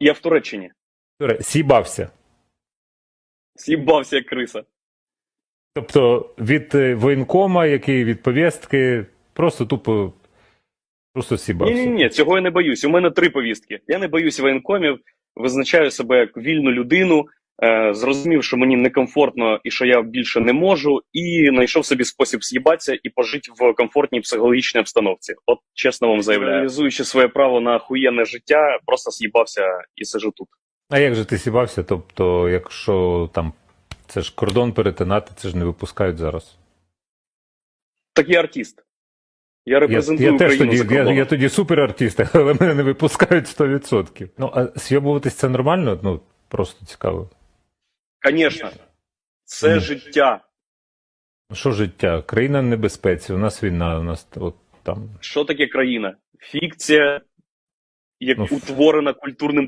Я в Туреччині. Туре- Сібався. З'їбався як криса. Тобто від е, воєнкома, який від повістки, просто тупо просто сібався. Ні, ні, ні, цього я не боюсь. У мене три повістки. Я не боюсь воєнкомів, визначаю себе як вільну людину, е, зрозумів, що мені некомфортно і що я більше не можу, і знайшов собі спосіб з'їбатися і пожити в комфортній психологічній обстановці. От чесно вам заявляю. Реалізуючи своє право на охуєнне життя, просто з'їбався і сижу тут. А як же ти сібався? Тобто, якщо там це ж кордон перетинати, це ж не випускають зараз. Так я артист. Я Я, репрезентую я теж Україну за тоді, я, я тоді суперартист, але мене не випускають 100%. Ну, а зйобуватись це нормально? Ну, просто цікаво. Звісно, це mm. життя. Ну, Що життя? Країна в небезпеці, у нас війна, у нас от там. Що таке країна? Фікція, як Ну, утворена культурним